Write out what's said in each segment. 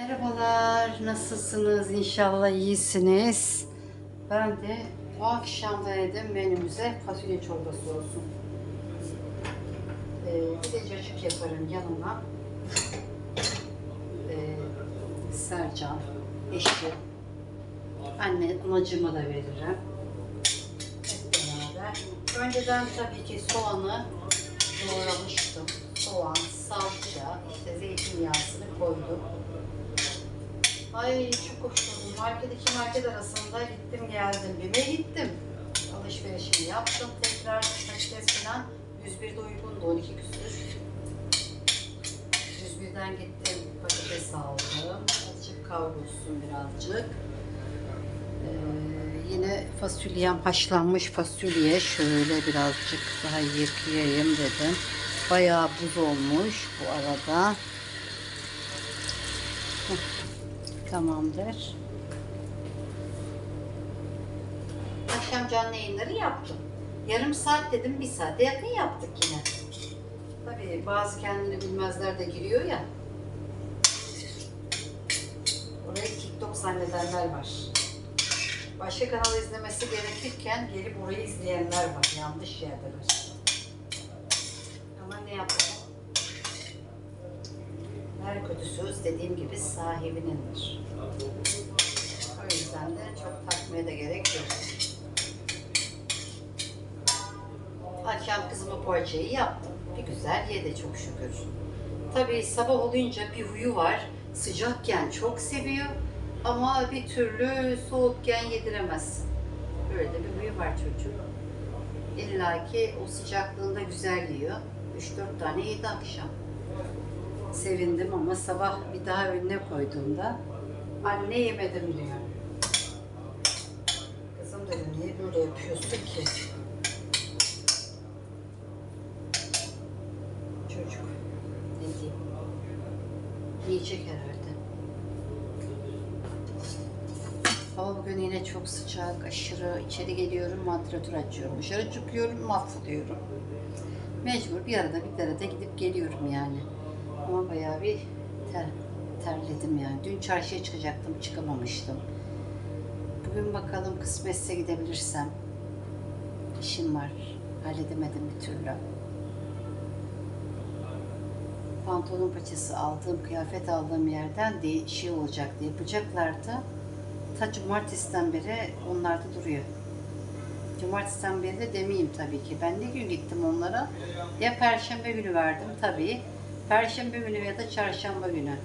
Merhabalar, nasılsınız? İnşallah iyisiniz. Ben de bu akşam denedim menümüze fasulye çorbası olsun. Ee, bir de cacık yaparım yanına. Ee, Sercan, eşi, anne, anacığıma da veririm. Beraber. Önceden tabii ki soğanı doğramıştım. Soğan, salça, işte zeytinyağısını koydum. Ay çok hoşlandım. Market iki market arasında gittim geldim. BİM'e gittim. Alışverişimi yaptım tekrar. Patates falan 101'de uygundu 12 küsür. 101'den gittim patates aldım. Azıcık kavrulsun birazcık. Ee, yine fasulyem haşlanmış fasulye. Şöyle birazcık daha yıkayayım dedim. Bayağı buz olmuş bu arada. Tamamdır. Akşam canlı yayınları yaptım. Yarım saat dedim, bir saate yakın yaptık yine. Tabii bazı kendini bilmezler de giriyor ya. Orayı TikTok zannedenler var. Başka kanal izlemesi gerekirken gelip orayı izleyenler var. Yanlış yerdeler. Ama ne yapalım? Her kötü söz dediğim gibi sahibinindir. O yüzden de çok takmaya da gerek yok. Akşam kızıma poğaçayı yaptım. Bir güzel yedi çok şükür. Tabii sabah olunca bir huyu var. Sıcakken çok seviyor ama bir türlü soğukken yediremez. Böyle de bir huyu var çocuğun. İlla ki o sıcaklığında güzel yiyor. 3-4 tane yedi akşam sevindim ama sabah bir daha önüne koyduğumda anne yemedim diyor. Kızım dedim niye böyle yapıyorsun ki? Çocuk ne diyeyim? Yiyecek herhalde. Hava bugün yine çok sıcak, aşırı. içeri geliyorum, vantilatör açıyorum. Dışarı çıkıyorum, mahvoluyorum. Mecbur bir arada bir arada gidip geliyorum yani. Ama bayağı bir ter, terledim yani. Dün çarşıya çıkacaktım, çıkamamıştım. Bugün bakalım kısmetse gidebilirsem. İşim var. Halledemedim bir türlü. Pantolon paçası aldığım, kıyafet aldığım yerden de şey olacaktı, yapacaklardı. Ta cumartesiden beri onlarda duruyor. Cumartesiden beri de demeyeyim tabii ki. Ben ne gün gittim onlara? Ya perşembe günü verdim tabii. Perşembe günü ya da çarşamba günü.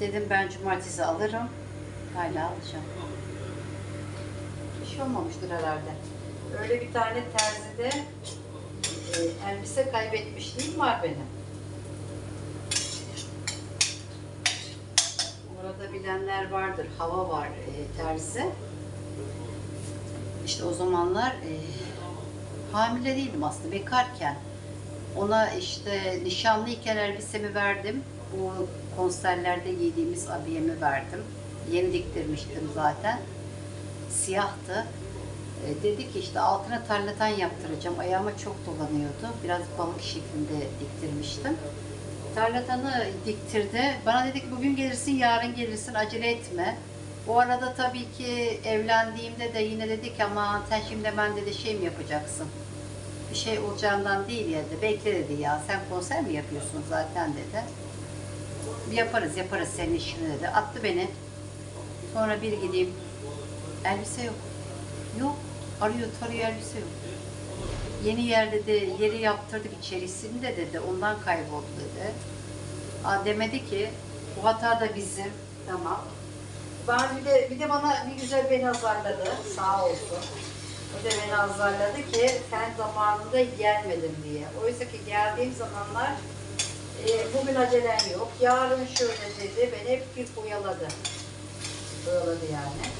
Dedim ben cumartesi alırım. Hala alacağım. Bir şey olmamıştır herhalde. Öyle bir tane terzide e, elbise kaybetmişliğim var benim. Orada bilenler vardır. Hava var e, terzi. İşte o zamanlar e, hamile değildim aslında bekarken. Ona işte nişanlıyken elbisemi verdim. Bu konserlerde giydiğimiz abiyemi verdim. Yeni diktirmiştim zaten. Siyahtı. E, dedi ki işte altına tarlatan yaptıracağım. Ayağıma çok dolanıyordu. Biraz balık şeklinde diktirmiştim. Tarlatanı diktirdi. Bana dedi ki bugün gelirsin, yarın gelirsin, acele etme. O arada tabii ki evlendiğimde de yine dedi ki ama sen şimdi ben dedi şey mi yapacaksın? Bir şey olacağından değil ya dedi. Bekle dedi ya sen konser mi yapıyorsun zaten dedi. Yaparız yaparız senin işini dedi. Attı beni. Sonra bir gideyim. Elbise yok. Yok. Arıyor tarıyor elbise yok. Yeni yer dedi, yeri yaptırdık içerisinde dedi, ondan kayboldu dedi. Aa, demedi ki, bu hata da bizim, tamam. Ben bir de, bir de bana bir güzel beni azarladı, sağ olsun. O da beni azarladı ki sen zamanında gelmedin diye. Oysa ki geldiğim zamanlar e, bugün acelen yok, yarın şöyle dedi, beni hep bir oyaladı. Oyaladı yani.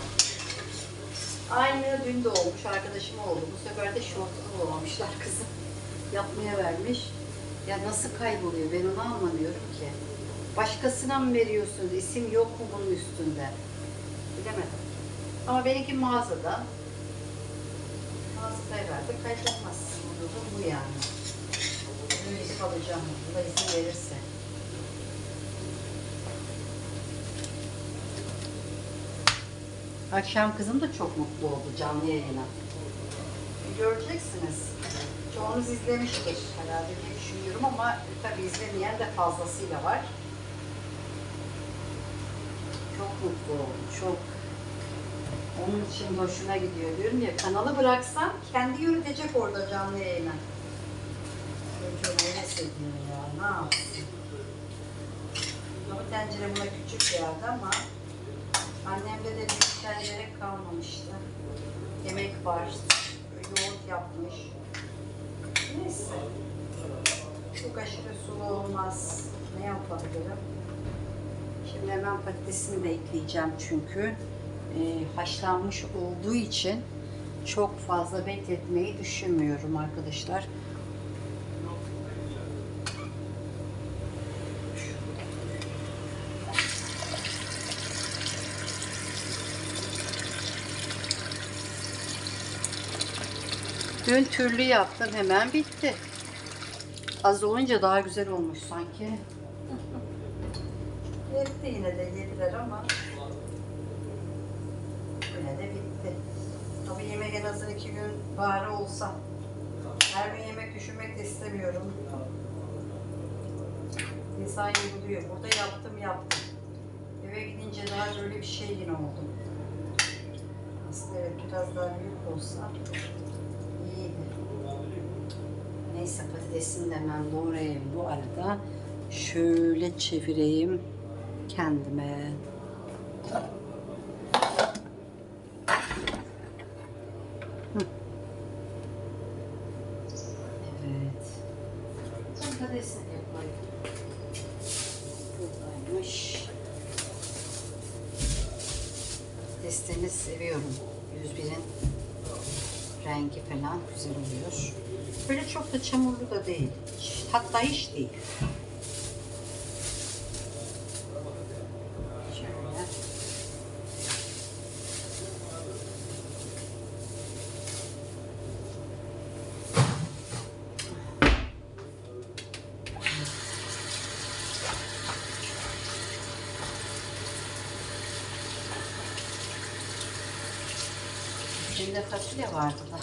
Aynı dün de olmuş, arkadaşıma oldu. Bu sefer de şortunu bulamamışlar kızım. Yapmaya vermiş. Ya nasıl kayboluyor ben onu anlamıyorum ki. Başkasına mı veriyorsunuz? İsim yok mu bunun üstünde? Bilemedim. Ama benimki mağazada. Mağazada herhalde kaybolmaz. Durum bu yani. Böyle alacağım. Bu da izin verirse. Akşam kızım da çok mutlu oldu canlı yayına. Göreceksiniz. Çoğunuz izlemiştir herhalde diye düşünüyorum ama tabii izlemeyen de fazlasıyla var. Çok mutlu oldu, çok. Onun için hoşuna gidiyor diyorum ya. Kanalı bıraksam kendi yürütecek orada canlı yayını. Çocuğum heves ediyor ya, ne yapsın? Bu tencere buna küçük geldi ama annemde de büyük tencere kalmamıştı. Yemek var, yoğurt yapmış. Neyse. Çok aşırı sulu olmaz. Ne yapabilirim? Şimdi hemen patatesini de ekleyeceğim çünkü haşlanmış olduğu için çok fazla bekletmeyi düşünmüyorum arkadaşlar. Dün türlü yaptım hemen bitti. Az olunca daha güzel olmuş sanki. Yetti yine de yediler ama iki gün bari olsa. Her gün yemek düşünmek de istemiyorum. İnsan yoruluyor. Burada yaptım yaptım. Eve gidince daha böyle bir şey yine oldum. Aslında evet biraz daha büyük olsa iyiydi. Neyse patatesini de hemen doğrayayım bu arada. Şöyle çevireyim kendime. Hı. Evet. Patatesini de koyayım. Buradaymış. Patateslerini seviyorum. 101'in rengi falan güzel oluyor. Böyle çok da çamurlu da değil. Hatta hiç değil. Şöyle. İçinde fasulye vardı da.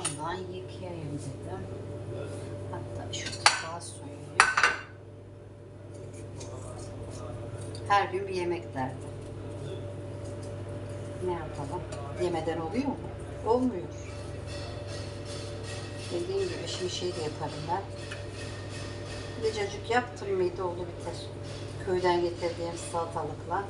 Ondan yıkayayım dedim. Hatta şu tabağı soyayım. Her gün bir yemek derdi. Ne yapalım? Yemeden oluyor mu? Olmuyor. Dediğim gibi şimdi şey de yaparım ben. Bir de cacık yaptım mıydı oldu biter. Köyden getirdiğim salatalıkla.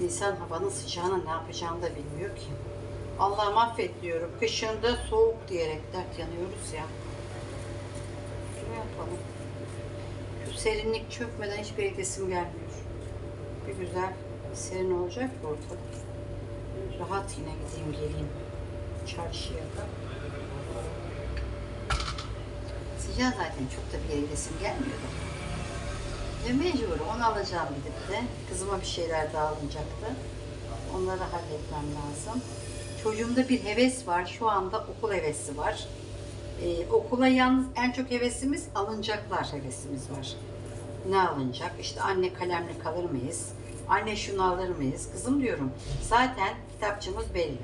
İnsan havanın sıcağına ne yapacağını da bilmiyor ki. Allah mahvet diyorum. Kışında soğuk diyerek dert yanıyoruz ya. Ne yapalım? Şu serinlik çökmeden hiçbir gidesim gelmiyor. Bir güzel serin olacak ki ortalık. Rahat yine gideyim geleyim. Çarşıya da. Sıcağı zaten çok da bir yere gelmiyor da. Ve mecbur onu alacağım gidip de. Kızıma bir şeyler daha alınacaktı. Onları halletmem lazım. Çocuğumda bir heves var. Şu anda okul hevesi var. Ee, okula yalnız en çok hevesimiz alınacaklar hevesimiz var. Ne alınacak? İşte anne kalemle kalır mıyız? Anne şunu alır mıyız? Kızım diyorum zaten kitapçımız belli.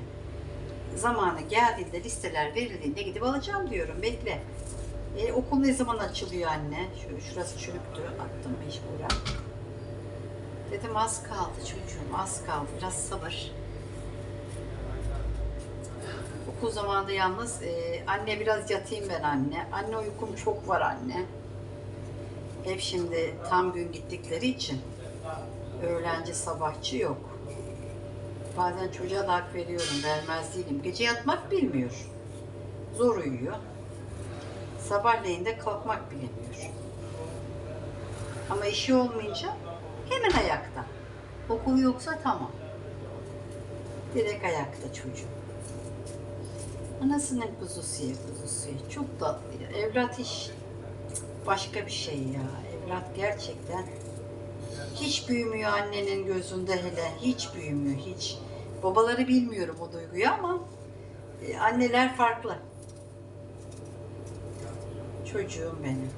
Zamanı geldiğinde listeler verildiğinde gidip alacağım diyorum. Bekle. E, okul ne zaman açılıyor anne? Şöyle şurası çürüktü. Attım mecburen. Dedim az kaldı çocuğum az kaldı. Biraz sabır. Okul zamanında yalnız e, anne biraz yatayım ben anne. Anne uykum çok var anne. Hep şimdi tam gün gittikleri için öğlenci sabahçı yok. Bazen çocuğa da hak veriyorum, vermez değilim. Gece yatmak bilmiyor. Zor uyuyor. Sabahleyin de kalkmak bilemiyor. Ama işi olmayınca hemen ayakta. Okul yoksa tamam. Direkt ayakta çocuk. Anasının kuzusu ya kuzusu. ya. Çok tatlı ya. Evlat iş başka bir şey ya. Evlat gerçekten Hiç büyümüyor annenin gözünde hele. Hiç büyümüyor hiç. Babaları bilmiyorum o duyguyu ama e, anneler farklı. Çocuğum benim.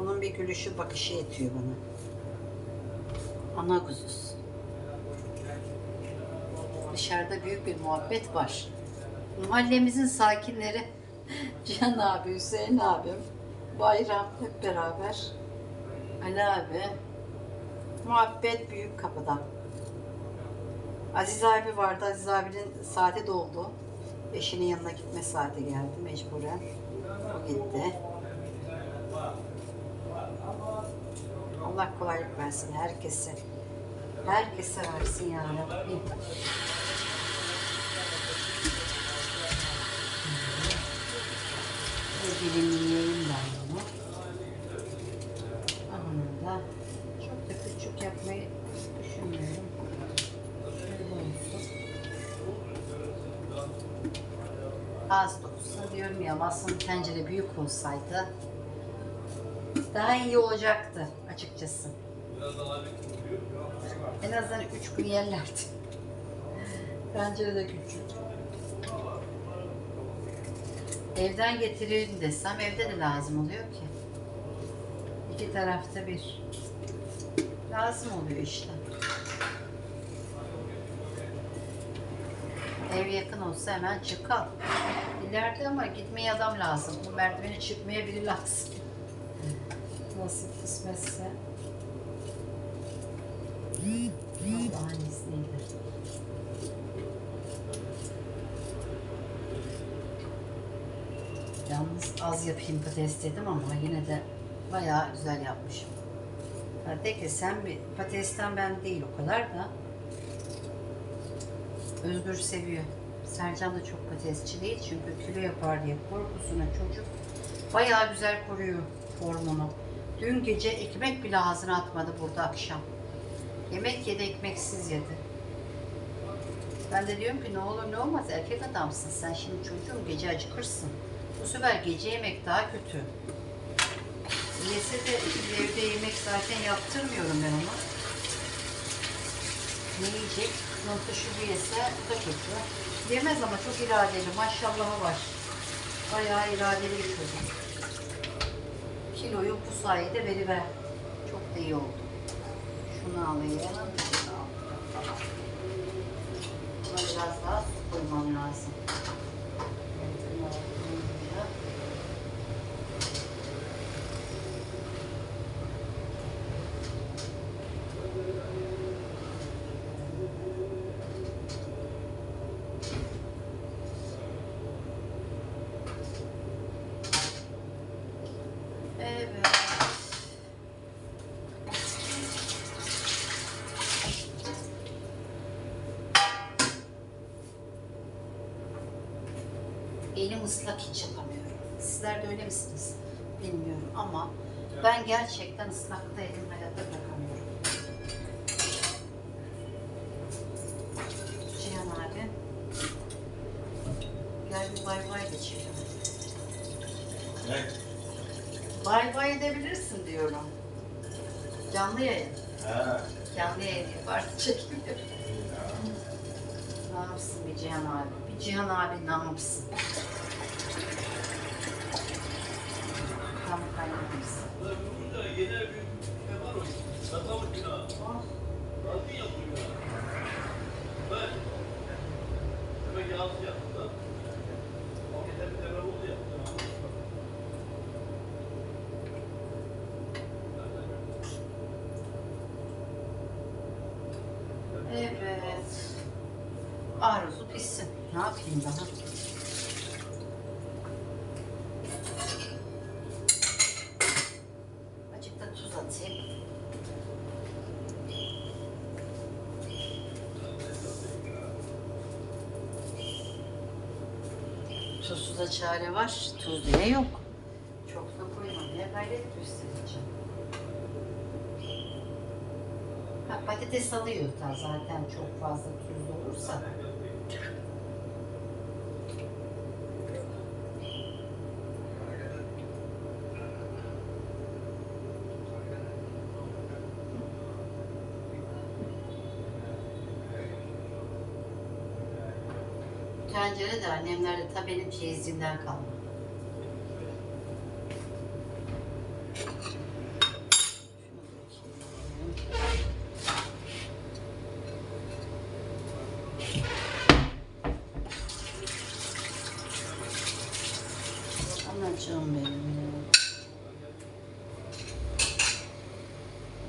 Onun bir gülüşü bakışı yetiyor bana. Ana kuzusu. Dışarıda büyük bir muhabbet var. Mahallemizin sakinleri Cihan abi, Hüseyin abim, Bayram hep beraber. Ali abi. Muhabbet büyük kapıda. Aziz abi vardı. Aziz abinin saati doldu. Eşinin yanına gitme saati geldi mecburen. O gitti. Allah kolaylık versin herkese. Herkese versin ya. Dilimleyeyim ben bunu. Onu da çok da küçük yapmayı düşünmüyorum. Şöyle olsun. Az da diyorum ya aslında tencere büyük olsaydı daha iyi olacaktı açıkçası. En azından üç gün yerlerdi. Tencere de küçük. Evden getireyim desem evde de lazım oluyor ki. İki tarafta bir. Lazım oluyor işte. Ev yakın olsa hemen çık al. İleride ama gitmeye adam lazım. Bu merdiveni çıkmaya biri lazım. Nasip kısmetse. Allah'ın izniyle. Yalnız az yapayım patates dedim ama yine de bayağı güzel yapmışım. De ki sen bir patatesten ben değil o kadar da Özgür seviyor. Sercan da çok patatesçi değil çünkü kilo yapar diye korkusuna çocuk bayağı güzel koruyor formunu. Dün gece ekmek bile ağzına atmadı burada akşam. Yemek yedi ekmeksiz yedi. Ben de diyorum ki ne olur ne olmaz erkek adamsın sen şimdi çocuğum gece acıkırsın. Bu sefer gece yemek daha kötü. Yese de evde yemek zaten yaptırmıyorum ben ona. Ne yiyecek? Nokta şu bir yese bu da kötü. Yemez ama çok iradeli maşallahı var. Bayağı iradeli bir çocuk. Kiloyu bu sayede veriver. Çok da iyi oldu. Şunu alayım. Şunu biraz daha su koymam lazım. Bunu alayım buraya. Evet. Elim ıslak hiç yapamıyorum. Sizler de öyle misiniz? Bilmiyorum ama ben gerçekten ıslakta elim hayatta bırakamıyorum. Cihan abi. Gel bir bay bay geçelim. Ne? Bay bay edebilirsin diyorum. Canlı yayın. Ha. Canlı yayın yaparsın çekimiyor. Ne yapsın bir Cihan abi? Bir Cihan abi ne yapsın? Tam kaynamışsın. Ben. Evet. Arzu pişsin. Ne yapayım daha? Azıcık da tuz atayım. Çare var, tuzluya yok. Çok da koymamaya gayret göstereceğim. Ha, patates alıyor da zaten çok fazla tuzlu olursa. Bu tencere de annemlerde ta benim çeyizliğimden kalma. Anacığım benim.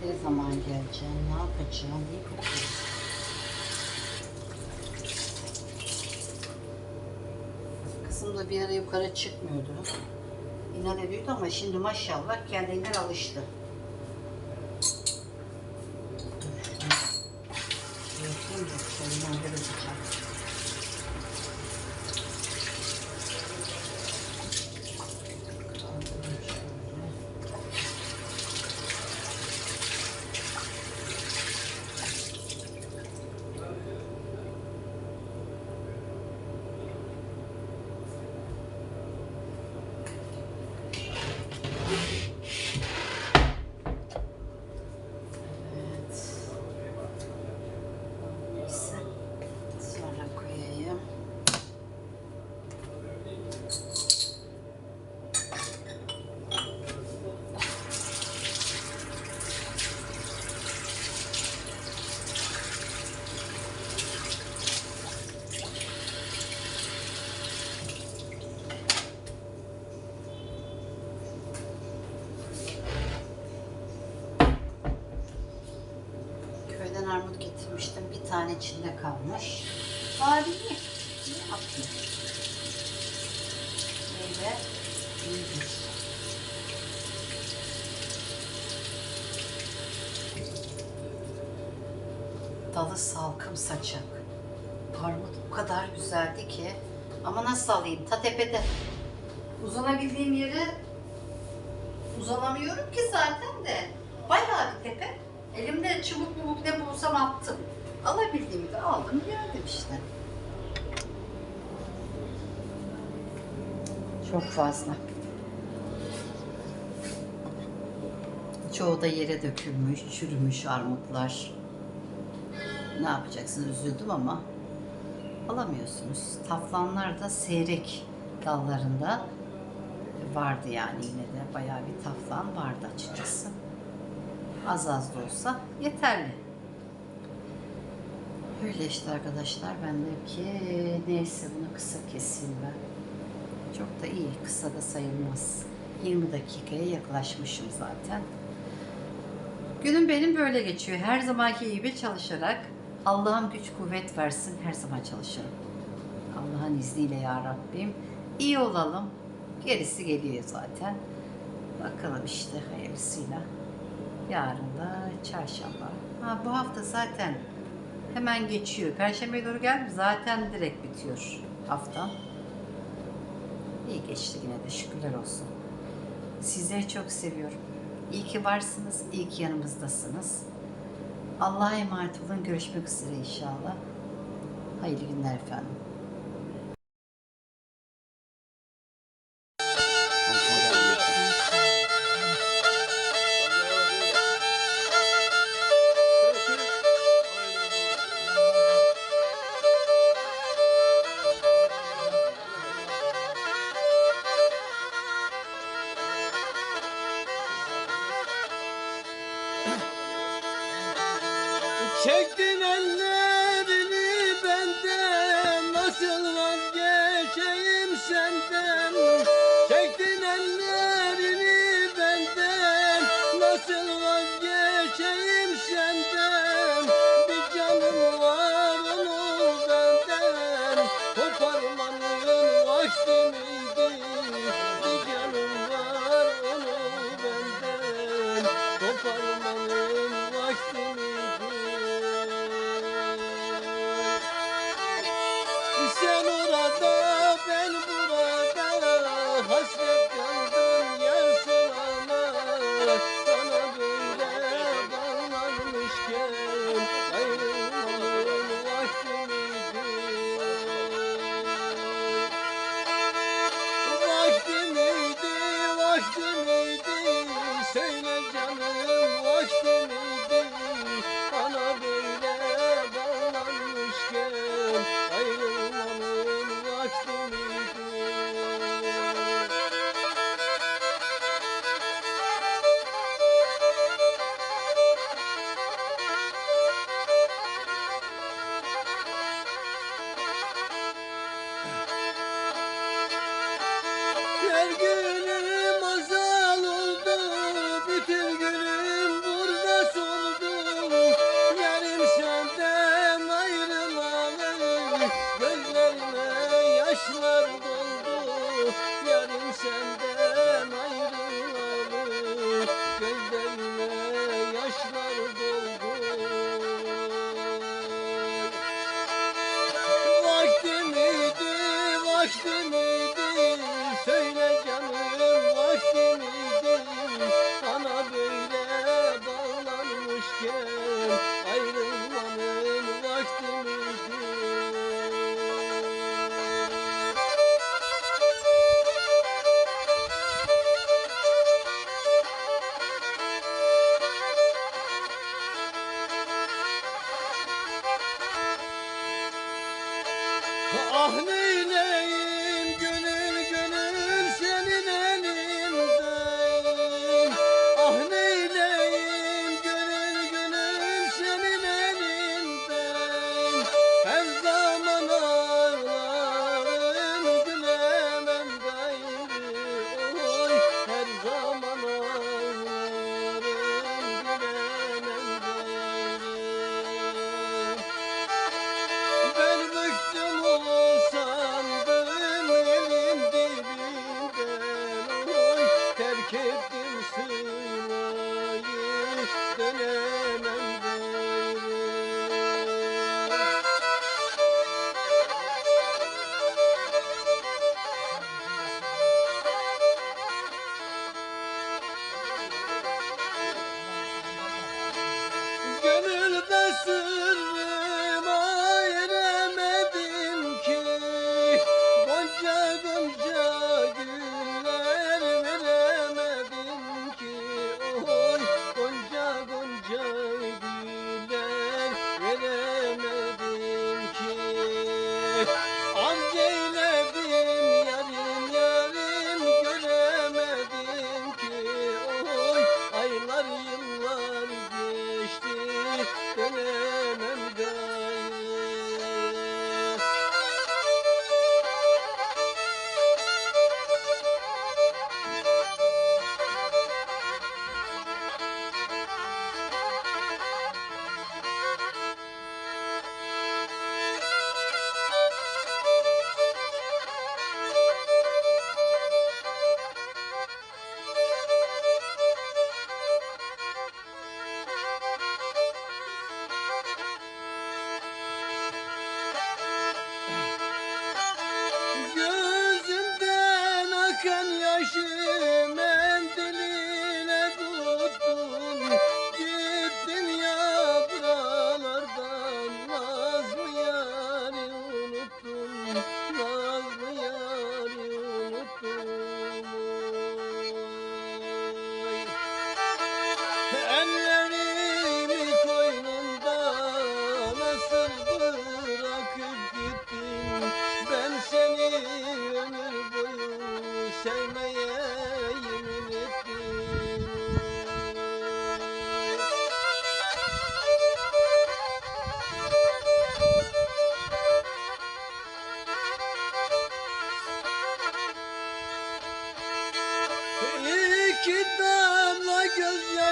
Ne zaman geleceğim, ne yapacağım diye bakıyorum. Kızım da bir ara yukarı çıkmıyordu. Ediyordu ama şimdi maşallah kendinden alıştı. Yapayım da çayını öyle sıcak. Kaldırayım şöyle. Evet. Neyse. Sonra koyayım. Köyden getirmiştim. Bir tane içinde kalmış. Bari ye. Ne yapayım? Böyle iyidir. Dalı salkım saçak. Armut o kadar güzeldi ki. Ama nasıl alayım? Ta tepede. Uzanabildiğim yere uzanamıyorum ki zaten de. Bayağı bir tepe. Elimde çubuk mubuk ne bulsam attım. Alabildiğimi de aldım geldim işte. Çok fazla. Çoğu da yere dökülmüş, çürümüş armutlar. Ne yapacaksın üzüldüm ama alamıyorsunuz. Taflanlar da seyrek dallarında vardı yani yine de bayağı bir taflan vardı açıkçası. Az az da olsa yeterli. Öyle işte arkadaşlar ben de ki neyse bunu kısa keseyim ben. Çok da iyi kısa da sayılmaz. 20 dakikaya yaklaşmışım zaten. Günüm benim böyle geçiyor. Her zamanki gibi çalışarak Allah'ım güç kuvvet versin her zaman çalışırım. Allah'ın izniyle ya Rabbim. iyi olalım. Gerisi geliyor zaten. Bakalım işte hayırlısıyla. Yarın da çarşamba. Ha, bu hafta zaten hemen geçiyor. Perşembeye doğru geldi zaten direkt bitiyor hafta. İyi geçti yine de şükürler olsun. Sizleri çok seviyorum. İyi ki varsınız, iyi ki yanımızdasınız. Allah'a emanet olun. Görüşmek üzere inşallah. Hayırlı günler efendim.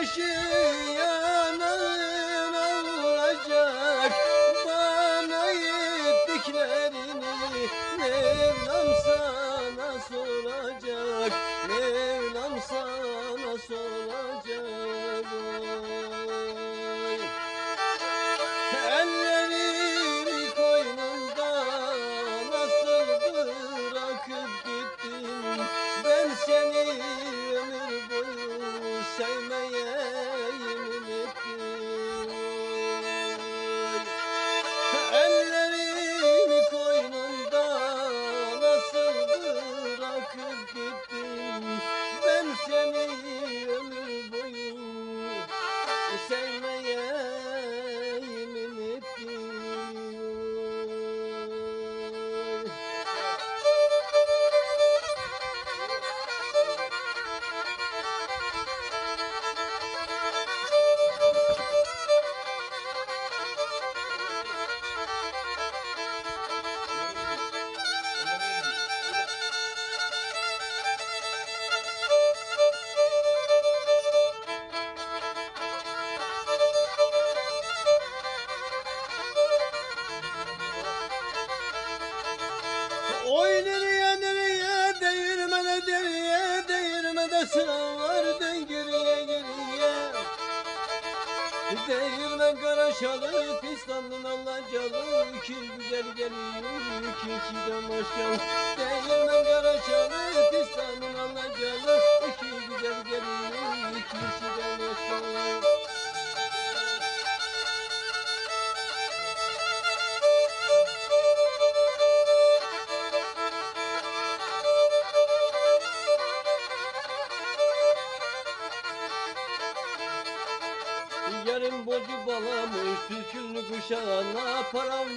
başı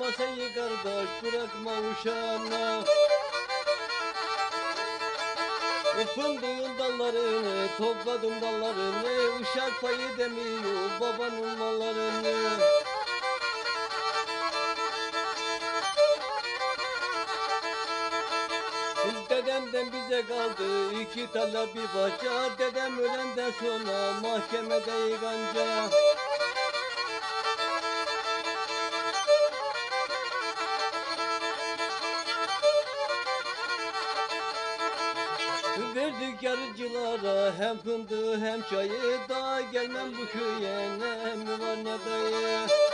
Varsa ye kardeş bırakma uşağına Fındığın dallarını topladım dallarını Uşak payı demiyor babanın mallarını. Dedemden bize kaldı iki tala bir baca Dedem ölenden sonra mahkemede yıkanca Verdik yarıcılara hem fındığı hem çayı Daha gelmem bu köye ne mi var ne dayı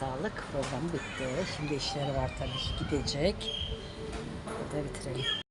sağlık. Program bitti. Şimdi işleri var tabii gidecek. Burada bitirelim.